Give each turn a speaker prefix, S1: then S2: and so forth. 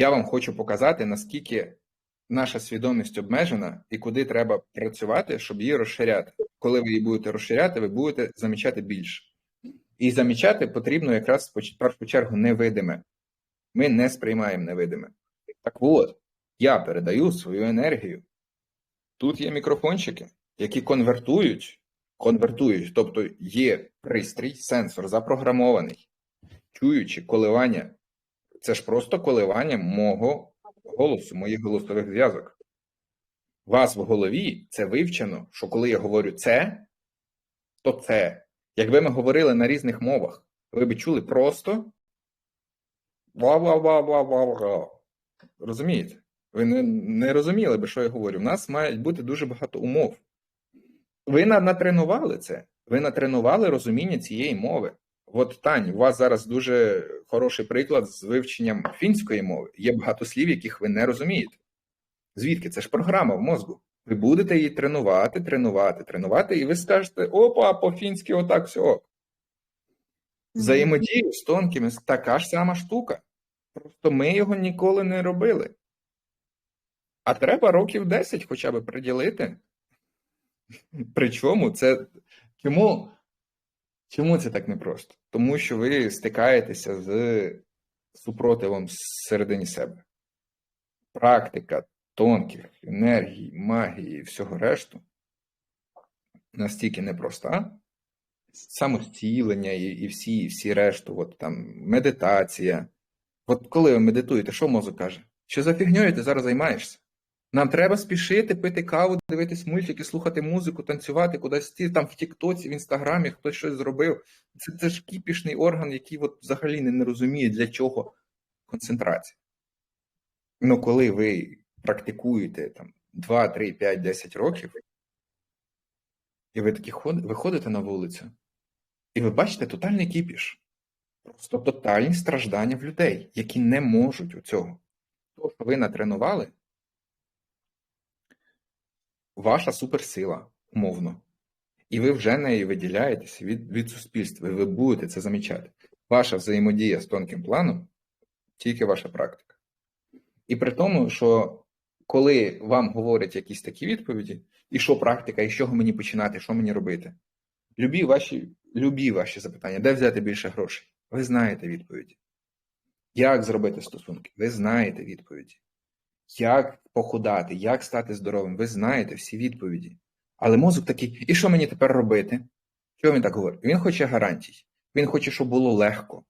S1: Я вам хочу показати, наскільки наша свідомість обмежена і куди треба працювати, щоб її розширяти. Коли ви її будете розширяти, ви будете замічати більше. І замічати потрібно якраз в першу чергу невидиме. Ми не сприймаємо невидиме. Так от, я передаю свою енергію. Тут є мікрофончики, які конвертують, конвертують, тобто є пристрій, сенсор запрограмований, чуючи коливання. Це ж просто коливання мого голосу, моїх голосових зв'язок. Вас в голові це вивчено, що коли я говорю це, то це. Якби ми говорили на різних мовах, ви б чули просто ва-ва-ва-ва-ва-ва. Розумієте? Ви не, не розуміли би, що я говорю. У нас має бути дуже багато умов. Ви натренували це. Ви натренували розуміння цієї мови. От Тань, у вас зараз дуже хороший приклад з вивченням фінської мови. Є багато слів, яких ви не розумієте. Звідки? Це ж програма в мозку. Ви будете її тренувати, тренувати, тренувати, і ви скажете: опа, по-фінськи отак все. Взаємодію з тонкими така ж сама штука. Просто ми його ніколи не робили. А треба років 10 хоча б приділити. Причому це чому, чому це так непросто? Тому що ви стикаєтеся з супротивом всередині себе. Практика тонких енергій, магії і всього решту настільки непроста. Самостілення і, і всі, і всі решту, от там медитація. От коли ви медитуєте, що мозок каже? Що за фігньою ти зараз займаєшся? Нам треба спішити, пити каву, дивитись мультики, слухати музику, танцювати, кудись йти там в Тіктоці, в Інстаграмі, хтось щось зробив. Це, це ж кіпішний орган, який от взагалі не, не розуміє, для чого концентрація. Ну, коли ви практикуєте там 2, 3, 5, 10 років, і ви такі ход- виходите на вулицю, і ви бачите тотальний кіпіш. Просто тотальні страждання в людей, які не можуть у цього. То, що ви натренували, ваша суперсила, умовно. І ви вже нею виділяєтеся від, від суспільства, і ви будете це замічати. Ваша взаємодія з тонким планом тільки ваша практика. І при тому, що коли вам говорять якісь такі відповіді, і що практика, і з чого мені починати, що мені робити, любі ваші, любі ваші запитання, де взяти більше грошей? Ви знаєте відповіді. Як зробити стосунки? Ви знаєте відповіді. Як похудати, як стати здоровим? Ви знаєте всі відповіді. Але мозок такий, і що мені тепер робити? Чого він так говорить? Він хоче гарантій. Він хоче, щоб було легко.